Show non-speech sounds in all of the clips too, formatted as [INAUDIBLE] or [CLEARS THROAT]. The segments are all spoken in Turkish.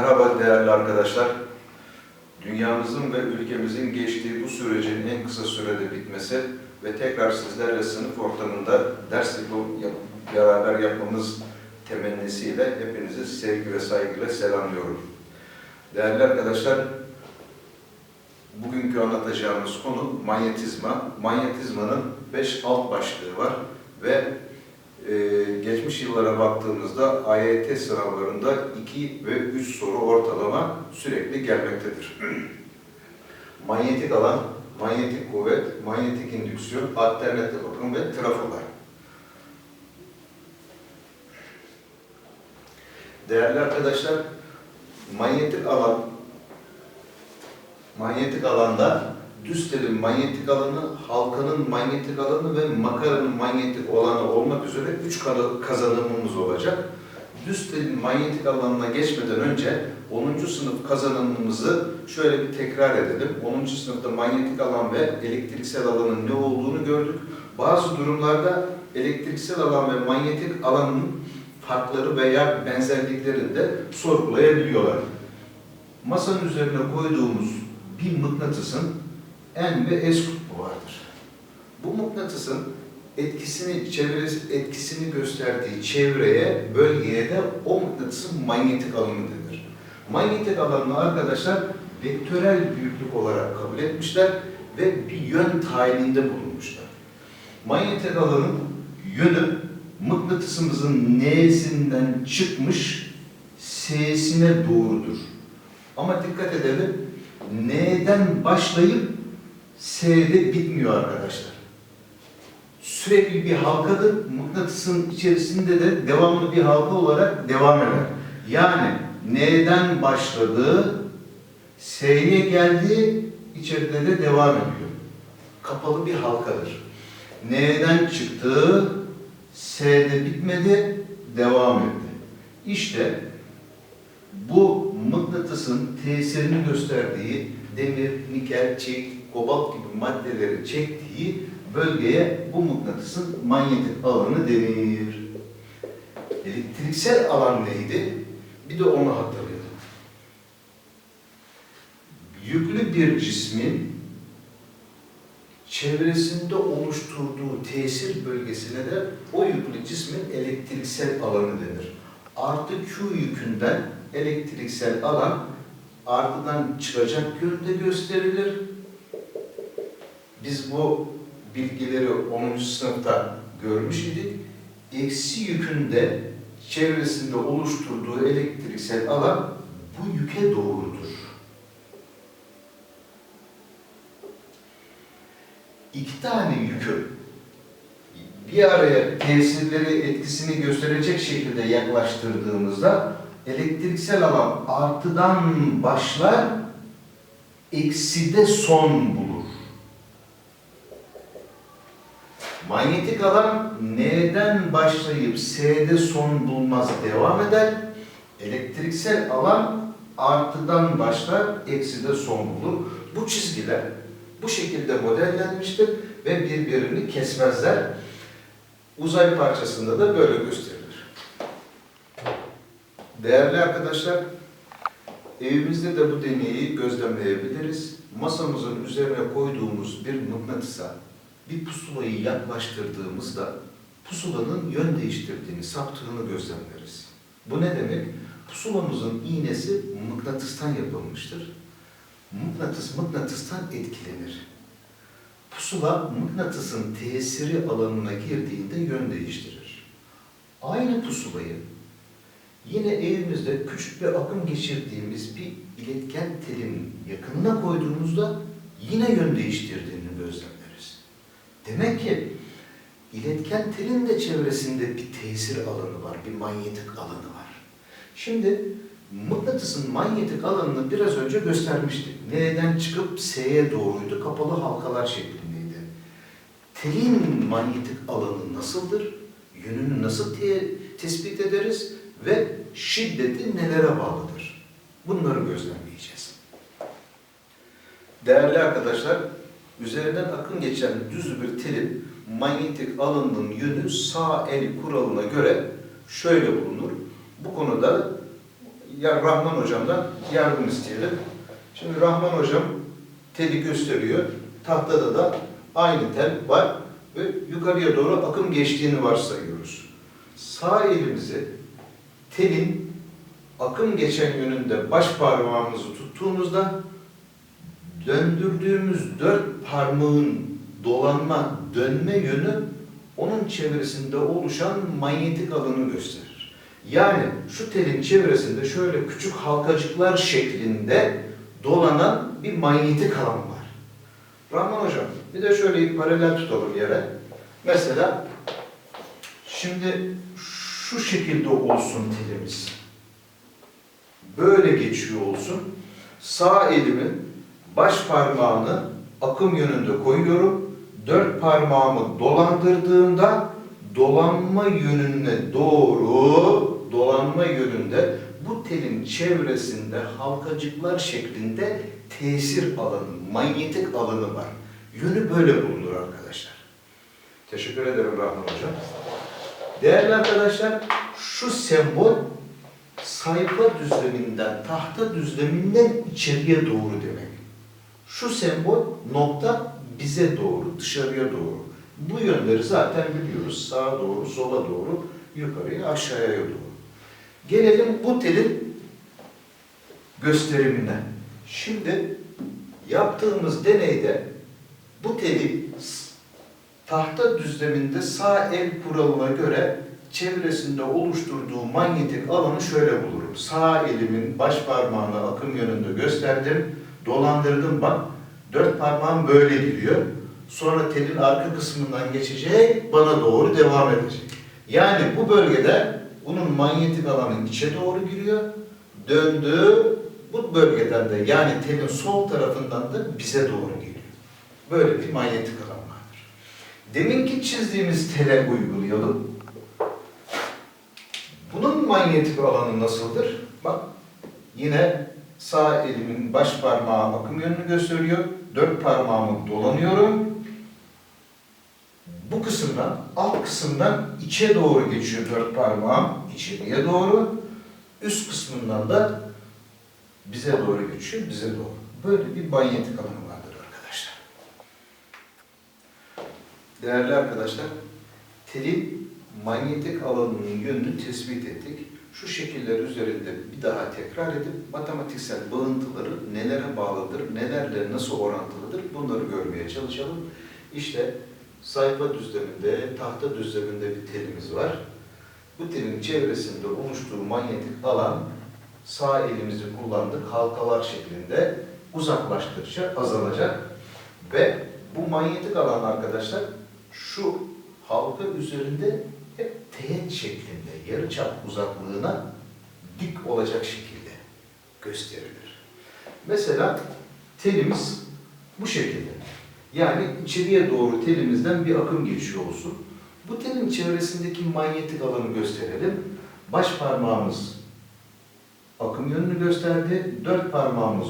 Merhaba değerli arkadaşlar. Dünyamızın ve ülkemizin geçtiği bu sürecin en kısa sürede bitmesi ve tekrar sizlerle sınıf ortamında ders beraber yapmamız temennisiyle hepinizi sevgi ve saygıyla selamlıyorum. Değerli arkadaşlar, bugünkü anlatacağımız konu manyetizma. Manyetizmanın beş alt başlığı var ve geçmiş yıllara baktığımızda AYT sınavlarında 2 ve 3 soru ortalama sürekli gelmektedir. [CLEARS THROAT] manyetik alan, manyetik kuvvet, manyetik indüksiyon, alternatif akım ve trafolar. Değerli arkadaşlar, manyetik alan, manyetik alanda düz manyetik alanı, halkanın manyetik alanı ve makaranın manyetik olanı olmak üzere üç kazanımımız olacak. Düz manyetik alanına geçmeden önce 10. sınıf kazanımımızı şöyle bir tekrar edelim. 10. sınıfta manyetik alan ve elektriksel alanın ne olduğunu gördük. Bazı durumlarda elektriksel alan ve manyetik alanın farkları veya benzerliklerini de sorgulayabiliyorlar. Masanın üzerine koyduğumuz bir mıknatısın N ve S kutbu vardır. Bu mıknatısın etkisini, çevresi, etkisini gösterdiği çevreye, bölgeye de o mıknatısın manyetik alanı denir. Manyetik alanını arkadaşlar vektörel büyüklük olarak kabul etmişler ve bir yön tayininde bulunmuşlar. Manyetik alanın yönü mıknatısımızın N'sinden çıkmış S'sine doğrudur. Ama dikkat edelim, N'den başlayıp S'de bitmiyor arkadaşlar. Sürekli bir halkadır. Mıknatısın içerisinde de devamlı bir halka olarak devam eder. Yani N'den başladı, S'ye geldi, içeride de devam ediyor. Kapalı bir halkadır. N'den çıktı, S'de bitmedi, devam etti. İşte bu mıknatısın tesirini gösterdiği demir, nikel, çelik, kobalt gibi maddeleri çektiği bölgeye bu mıknatısın manyetik alanı denir. Elektriksel alan neydi? Bir de onu hatırlayalım. Yüklü bir cismin çevresinde oluşturduğu tesir bölgesine de o yüklü cismin elektriksel alanı denir. Artı Q yükünden elektriksel alan ardından çıkacak yönde gösterilir. Biz bu bilgileri 10. sınıfta görmüş idik. Eksi yükünde çevresinde oluşturduğu elektriksel alan bu yüke doğrudur. İki tane yükü bir araya tesirleri etkisini gösterecek şekilde yaklaştırdığımızda elektriksel alan artıdan başlar, ekside son bulur. Manyetik alan N'den başlayıp S'de son bulmaz devam eder. Elektriksel alan artıdan başlar, ekside son bulur. Bu çizgiler bu şekilde modellenmiştir ve birbirini kesmezler. Uzay parçasında da böyle gösterilir. Değerli arkadaşlar, evimizde de bu deneyi gözlemleyebiliriz. Masamızın üzerine koyduğumuz bir mıknatısa bir pusulayı yaklaştırdığımızda pusulanın yön değiştirdiğini, saptığını gözlemleriz. Bu ne demek? Pusulamızın iğnesi mıknatıstan yapılmıştır. Mıknatıs mıknatıstan etkilenir. Pusula mıknatısın tesiri alanına girdiğinde yön değiştirir. Aynı pusulayı yine evimizde küçük bir akım geçirdiğimiz bir iletken telin yakınına koyduğumuzda yine yön değiştirdiğini gözlemleriz. Demek ki iletken telin de çevresinde bir tesir alanı var, bir manyetik alanı var. Şimdi mıknatısın manyetik alanını biraz önce göstermiştik. N'den çıkıp S'ye doğruydu, kapalı halkalar şeklindeydi. Telin manyetik alanı nasıldır? Yönünü nasıl te- tespit ederiz? Ve şiddeti nelere bağlıdır? Bunları gözlemleyeceğiz. Değerli arkadaşlar, üzerinden akım geçen düz bir telin manyetik alanının yönü sağ el kuralına göre şöyle bulunur. Bu konuda ya Rahman hocamdan yardım isteyelim. Şimdi Rahman hocam teli gösteriyor. Tahtada da aynı tel var ve yukarıya doğru akım geçtiğini varsayıyoruz. Sağ elimizi telin akım geçen yönünde baş parmağımızı tuttuğumuzda döndürdüğümüz dört parmağın dolanma, dönme yönü onun çevresinde oluşan manyetik alanı gösterir. Yani şu telin çevresinde şöyle küçük halkacıklar şeklinde dolanan bir manyetik alan var. Rahman Hocam, bir de şöyle paralel tutalım yere. Mesela şimdi şu şekilde olsun telimiz. Böyle geçiyor olsun. Sağ elimin baş parmağını akım yönünde koyuyorum. Dört parmağımı dolandırdığımda dolanma yönüne doğru, dolanma yönünde bu telin çevresinde halkacıklar şeklinde tesir alanı, manyetik alanı var. Yönü böyle bulunur arkadaşlar. Teşekkür ederim Rahman Hocam. Değerli arkadaşlar, şu sembol sayfa düzleminden, tahta düzleminden içeriye doğru demek. Şu sembol nokta bize doğru, dışarıya doğru. Bu yönleri zaten biliyoruz. Sağa doğru, sola doğru, yukarıya, aşağıya doğru. Gelelim bu telin gösterimine. Şimdi yaptığımız deneyde bu teli tahta düzleminde sağ el kuralına göre çevresinde oluşturduğu manyetik alanı şöyle bulurum. Sağ elimin baş parmağını akım yönünde gösterdim, dolandırdım bak. Dört parmağım böyle gidiyor. Sonra telin arka kısmından geçecek, bana doğru devam edecek. Yani bu bölgede bunun manyetik alanı içe doğru giriyor. Döndü, bu bölgeden de yani telin sol tarafından da bize doğru geliyor. Böyle bir manyetik alan vardır. Deminki çizdiğimiz tele uygulayalım. Bunun manyetik alanı nasıldır? Bak yine sağ elimin baş parmağı akım yönünü gösteriyor. Dört parmağımı dolanıyorum. Bu kısımdan, alt kısımdan içe doğru geçiyor dört parmağım, içeriye doğru. Üst kısmından da bize doğru geçiyor, bize doğru. Böyle bir manyetik alanı vardır arkadaşlar. Değerli arkadaşlar, telin manyetik alanının yönünü tespit ettik. Şu şekiller üzerinde bir daha tekrar edip matematiksel bağıntıları nelere bağlıdır, nelerle nasıl orantılıdır bunları görmeye çalışalım. İşte sayfa düzleminde, tahta düzleminde bir telimiz var. Bu telin çevresinde oluştuğu manyetik alan sağ elimizi kullandık halkalar şeklinde uzaklaştıkça azalacak ve bu manyetik alan arkadaşlar şu halka üzerinde hep teğet şeklinde yarıçap uzaklığına dik olacak şekilde gösterilir. Mesela telimiz bu şekilde. Yani içeriye doğru telimizden bir akım geçiyor olsun. Bu telin çevresindeki manyetik alanı gösterelim. Baş parmağımız akım yönünü gösterdi. Dört parmağımız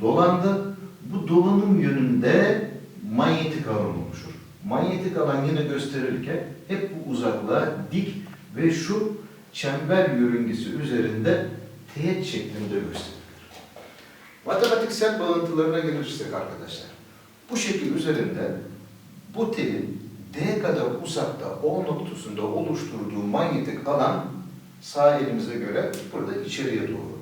dolandı. Bu dolanım yönünde manyetik alan oluşur. Manyetik alan yine gösterirken hep bu uzaklığa dik ve şu çember yörüngesi üzerinde teğet şeklinde gösterilir. Matematiksel bağıntılarına gelirsek arkadaşlar. Bu şekil üzerinde bu telin D kadar uzakta O noktasında oluşturduğu manyetik alan sağ elimize göre burada içeriye doğru.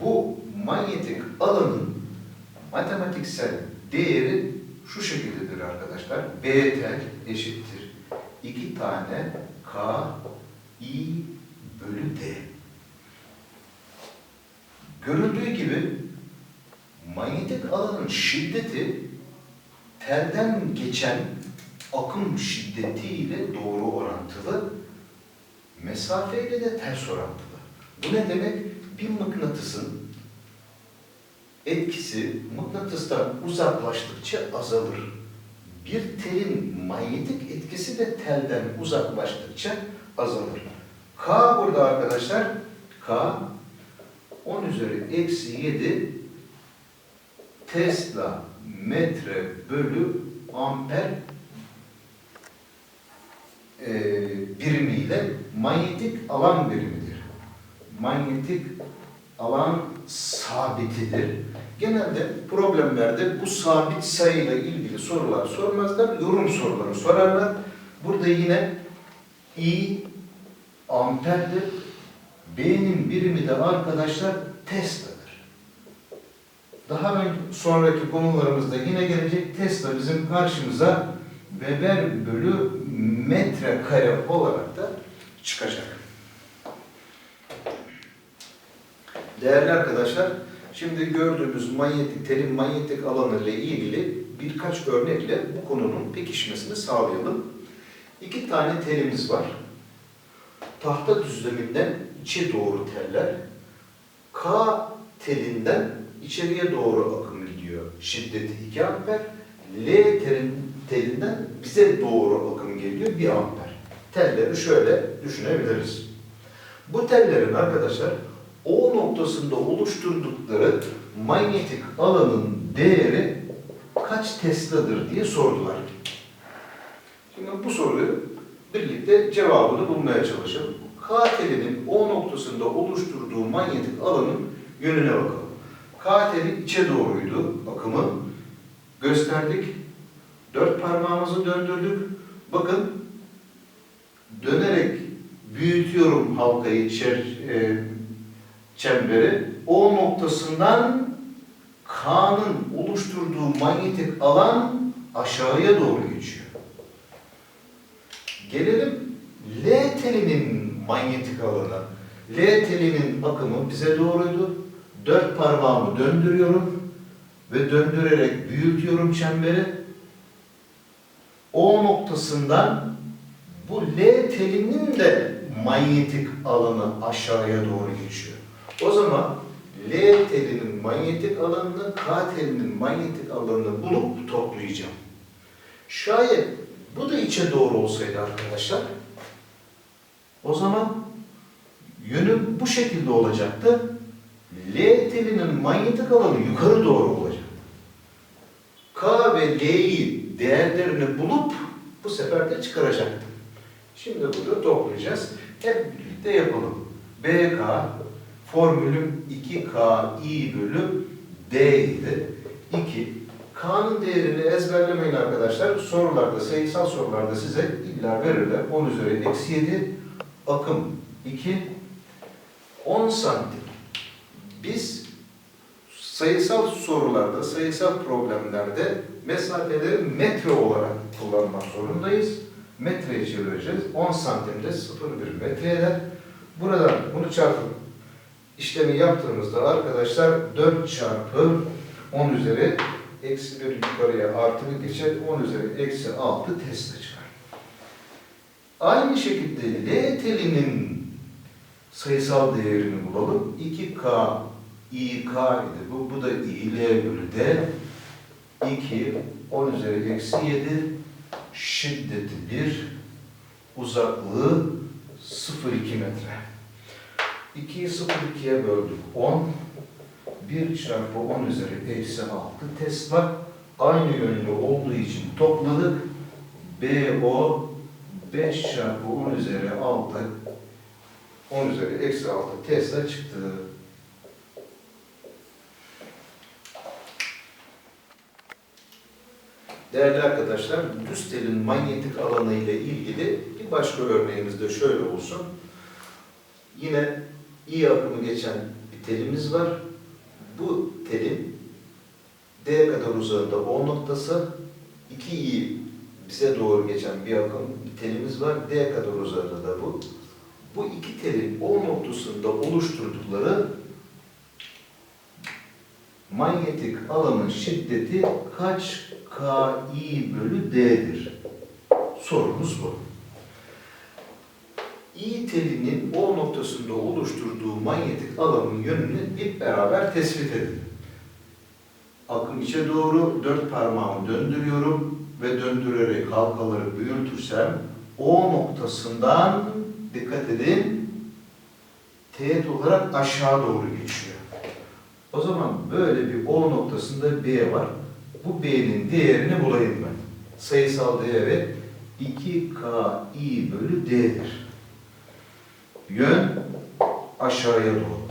Bu manyetik alanın matematiksel değeri şu şekildedir arkadaşlar. B tel eşittir. 2 tane K I bölü D. Görüldüğü gibi manyetik alanın şiddeti telden geçen akım şiddetiyle doğru orantılı, mesafeyle de ters orantılı. Bu ne demek? Bir mıknatısın etkisi mıknatıstan uzaklaştıkça azalır. Bir telin manyetik etkisi de telden uzaklaştıkça azalır. K burada arkadaşlar, K 10 üzeri eksi 7 Tesla metre bölü amper e, birimiyle manyetik alan birimidir. manyetik alan sabitidir. Genelde problemlerde bu sabit sayıyla ilgili sorular sormazlar, yorum soruları sorarlar. Burada yine I amperdir. B'nin birimi de arkadaşlar Tesla'dır. Daha sonraki konularımızda yine gelecek Tesla bizim karşımıza Weber bölü metrekare olarak da çıkacak. Değerli arkadaşlar, şimdi gördüğümüz manyetik, telin manyetik alanı ile ilgili birkaç örnekle bu konunun pekişmesini sağlayalım. İki tane telimiz var. Tahta düzleminden içe doğru teller. K telinden içeriye doğru akım gidiyor. Şiddeti 2 amper. L telin, telinden bize doğru akım geliyor 1 amper. Telleri şöyle düşünebiliriz. Bu tellerin arkadaşlar O noktasında oluşturdukları manyetik alanın değeri kaç Tesla'dır diye sordular. Şimdi bu soruyu birlikte cevabını bulmaya çalışalım. K telinin O noktasında oluşturduğu manyetik alanın yönüne bakalım. K teli içe doğruydu akımı. Gösterdik. Dört parmağımızı döndürdük. Bakın dönerek büyütüyorum halkayı, çer, e, çemberi. O noktasından K'nın oluşturduğu manyetik alan aşağıya doğru geçiyor. Gelelim L telinin manyetik alanı. L telinin akımı bize doğruydu. Dört parmağımı döndürüyorum ve döndürerek büyütüyorum çemberi. O noktasından bu L telinin de manyetik alanı aşağıya doğru geçiyor. O zaman L telinin manyetik alanını, K telinin manyetik alanını bulup toplayacağım. Şayet bu da içe doğru olsaydı arkadaşlar, o zaman yönüm bu şekilde olacaktı. L telinin manyetik alanı yukarı doğru olacak. K ve L'yi değerlerini bulup bu sefer de çıkaracaktım. Şimdi burada toplayacağız. Hep birlikte yapalım. BK formülüm 2K I bölü D idi. 2. K'nın değerini ezberlemeyin arkadaşlar. Sorularda, sayısal sorularda size illa verirler. 10 üzeri eksi 7. Akım 2. 10 santim. Biz sayısal sorularda, sayısal problemlerde mesafeleri metre olarak kullanmak zorundayız. Metreye çevireceğiz. 10 santimde 0,1 metre eder. Buradan bunu çarpıp işlemi yaptığımızda arkadaşlar 4 çarpı 10 üzeri eksi 1 yukarıya artı 1 geçer. 10 üzeri eksi 6 Tesla çıkar. Aynı şekilde L telinin sayısal değerini bulalım. 2K İK idi. Bu, bu da İL bölü D. 2, 10 üzeri eksi 7, şiddeti 1, uzaklığı 0,2 metre. 2'yi 0,2'ye böldük 10, 1 çarpı 10 üzeri eksi 6 Tesla. Aynı yönlü olduğu için topladık. BO 5 çarpı 10 üzeri 6, 10 üzeri eksi 6 Tesla çıktı. Değerli arkadaşlar, düz telin manyetik alanı ile ilgili bir başka örneğimiz de şöyle olsun. Yine iyi akımı geçen bir telimiz var. Bu telin D kadar uzağında O noktası, 2 i bize doğru geçen bir akım bir telimiz var. D kadar uzağında da bu. Bu iki telin O noktasında oluşturdukları manyetik alanın şiddeti kaç KI bölü D'dir? Sorumuz bu. İ telinin O noktasında oluşturduğu manyetik alanın yönünü hep beraber tespit edin. Akım içe doğru dört parmağımı döndürüyorum ve döndürerek halkaları büyütürsem O noktasından dikkat edin teğet olarak aşağı doğru geçiyor. O zaman böyle bir O noktasında B var. Bu B'nin değerini bulayım ben. Sayısal değeri 2KI bölü D'dir. Yön aşağıya doğru.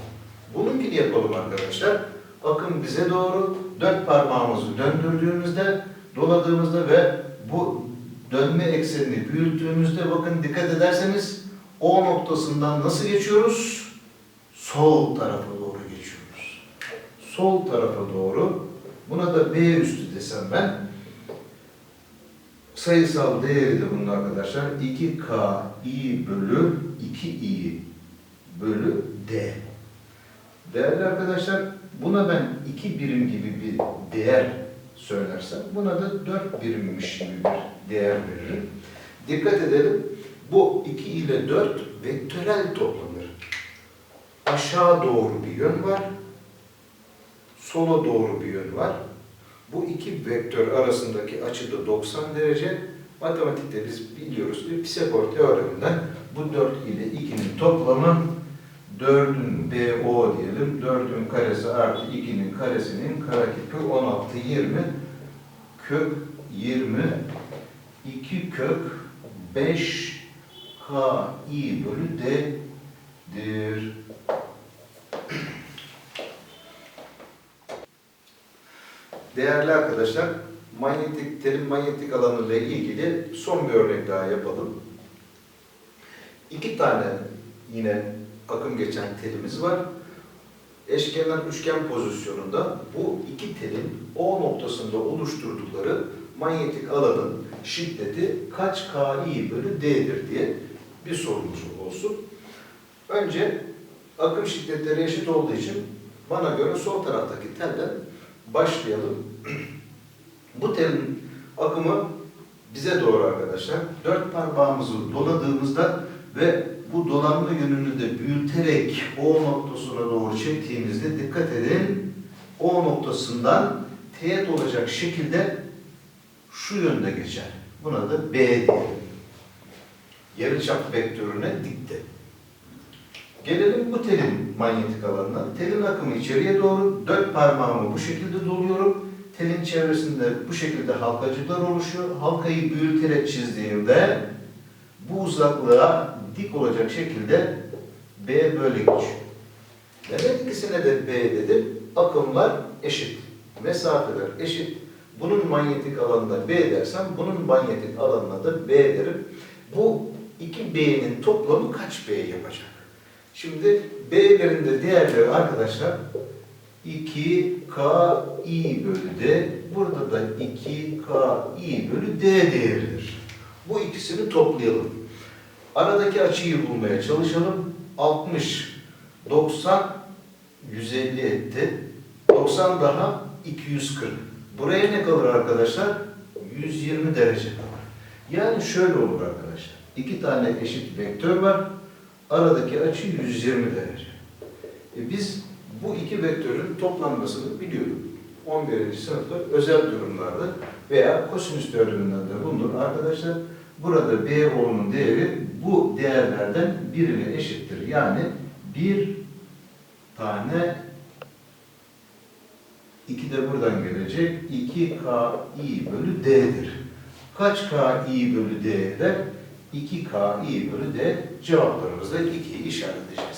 Bununkini yapalım arkadaşlar. Akım bize doğru dört parmağımızı döndürdüğümüzde, doladığımızda ve bu dönme eksenini büyüttüğümüzde bakın dikkat ederseniz O noktasından nasıl geçiyoruz? Sol tarafa doğru geçiyoruz. Sol tarafa doğru. Buna da B üstü desem ben. Sayısal değeri de bunun arkadaşlar 2K i bölü 2i bölü D. Değerli arkadaşlar buna ben 2 birim gibi bir değer söylersem buna da 4 birimmiş gibi bir değer veririm. Dikkat edelim bu 2 ile 4 vektörel toplanır. Aşağı doğru bir yön var. Sola doğru bir yön var. Bu iki vektör arasındaki açı da 90 derece. Matematikte biz biliyoruz bir Pisagor teoreminden bu 4 ile 2'nin toplamı 4'ün BO diyelim. 4'ün karesi artı 2'nin karesinin karekökü 16, 20 kök 20 2 kök 5 K i bölü D'dir. Değerli arkadaşlar, manyetik terim manyetik alanı ile ilgili son bir örnek daha yapalım. İki tane yine akım geçen telimiz var. Eşkenar üçgen pozisyonunda bu iki telin O noktasında oluşturdukları manyetik alanın şiddeti kaç KI bölü D'dir diye bir sorumuz olsun. Önce akım şiddetleri eşit olduğu için bana göre sol taraftaki telden başlayalım. Bu telin akımı bize doğru arkadaşlar. Dört parmağımızı doladığımızda ve bu dolanma yönünü de büyüterek O noktasına doğru çektiğimizde dikkat edin O noktasından teğet olacak şekilde şu yönde geçer. Buna da B diyelim. Yarıçap vektörüne dikte. Gelelim bu telin manyetik alanına. Telin akımı içeriye doğru dört parmağımı bu şekilde doluyorum. Telin çevresinde bu şekilde halkacıklar oluşuyor. Halkayı büyüterek çizdiğimde bu uzaklığa dik olacak şekilde B böyle geçiyor. Neden ikisine de B dedim? Akımlar eşit. Mesafeler eşit. Bunun manyetik alanına B dersem bunun manyetik alanına da B derim. Bu iki B'nin toplamı kaç B yapacak? Şimdi B'lerin de değerleri arkadaşlar 2K i bölü D. Burada da 2K i bölü D değeridir. Bu ikisini toplayalım. Aradaki açıyı bulmaya çalışalım. 60, 90, 150 etti. 90 daha 240. Buraya ne kalır arkadaşlar? 120 derece kalır. Yani şöyle olur arkadaşlar. İki tane eşit vektör var. Aradaki açı 120 derece. E biz bu iki vektörün toplanmasını biliyorduk. 11. sınıfta özel durumlarda veya kosinüs teoreminden de bulunur. Arkadaşlar burada B oğlunun değeri bu değerlerden birine eşittir. Yani bir tane 2 de buradan gelecek. 2 KI bölü D'dir. Kaç KI bölü D eder? 2 KI bölü D cevaplarımızda 2'yi işaretleyeceğiz.